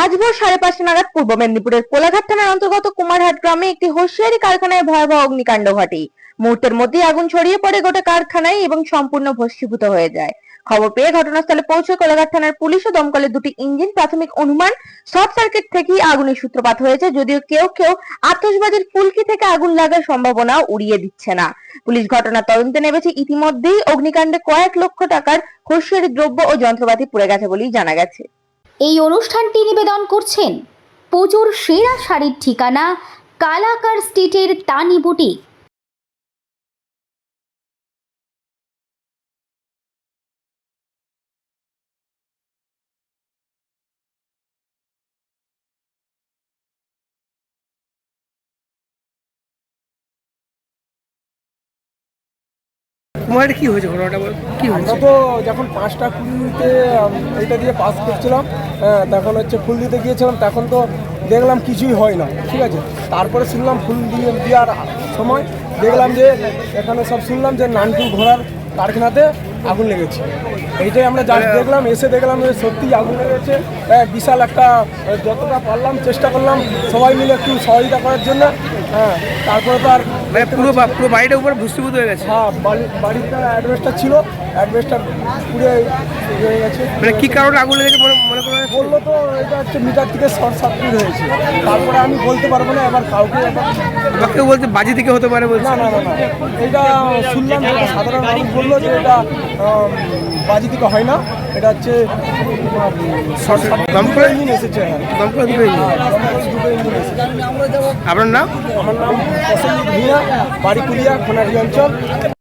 আজ ভোর সাড়ে পাঁচটা নাগাদ পূর্ব মেদিনীপুরের কোলাঘাট থানার অন্তর্গত কুমারহাট গ্রামে একটি হোসিয়ারি কারখানায় ভয়াবহ অগ্নিকাণ্ড ঘটে। মুহূর্তের মধ্যেই আগুন ছড়িয়ে পড়ে গোটা কারখানায় এবং সম্পূর্ণ ভস্মীভূত হয়ে যায়। খবর পেয়ে ঘটনাস্থলে পৌঁছে কোলাঘাট থানার পুলিশ ও দমকলের দুটি ইঞ্জিন প্রাথমিক অনুমান শর্ট সার্কিট থেকেই আগুনের সূত্রপাত হয়েছে, যদিও কেউ কেউ আতশবাজির ফুলকি থেকে আগুন লাগার সম্ভাবনা উড়িয়ে দিচ্ছে না। পুলিশ ঘটনার তদন্তে নেমেছে ইতিমধ্যেই। অগ্নিকাণ্ডে কয়েক লক্ষ টাকার হোসিয়ারি দ্রব্য ও যন্ত্রপাতি পুড়ে গেছে বলেই জানা গেছে। এই অনুষ্ঠানটি নিবেদন করছেন পুজোর সেরা শাড়ির ঠিকানা কালাকার স্ট্রিটের তানি বুটিক। কুমারের কি হয়েছে? ঘটনাটা বল কি হয়েছে? আমরা তো যখন পাঁচটা কুড়িতে এটা দিয়ে পাস করছিলাম হ্যাঁ, তখন হচ্ছে ফুল দিতে গিয়েছিলাম তখন তো দেখলাম কিছুই হয় না ঠিক আছে? তারপরে শুনলাম ফুল দিয়ে দেওয়ার সময় দেখলাম যে এখানে সব শুনলাম যে নানটু ঘোড়ার কারখানাতে আগুন লেগেছে। এইটাই আমরা যা দেখলাম এসে দেখলাম যে সত্যি আগুন লেগেছে হ্যাঁ, বিশাল একটা যতটা পারলাম চেষ্টা করলাম সবাই মিলে একটু সহযোগিতা করার জন্য হ্যাঁ তারপরে তো আর মানে পুরো পুরো বাড়িটার উপরে ভূস্থীভূত হয়ে গেছে? হ্যাঁ বাড়ি বাড়িটা অ্যাডভেস্টার ছিল অ্যাডভেস্টার পুড়ে হয়ে গেছে। মানে কি কারণে আগুন লেগেছে মনে মনে করা বলল তো এটা হচ্ছে মিটার থেকে শর্ট সার্কিট হয়েছে। তারপরে আমি বলতে পারব না এবার কাউকে এবার কেউ বলতে বাজি থেকে হতে পারে বলছে। না না না না। এটা শুনলাম সাধারণ মানুষ বলল যে এটা বাজি থেকে হয় না। এটা হচ্ছে দমকল? ইঞ্জিন এসেছে হ্যাঁ দমকল দুটো ইঞ্জিন। হ্যাঁ, আপনার নাম আমার নাম ভূঁইয়া বাড়ি কুলিয়া খোনারি অঞ্চল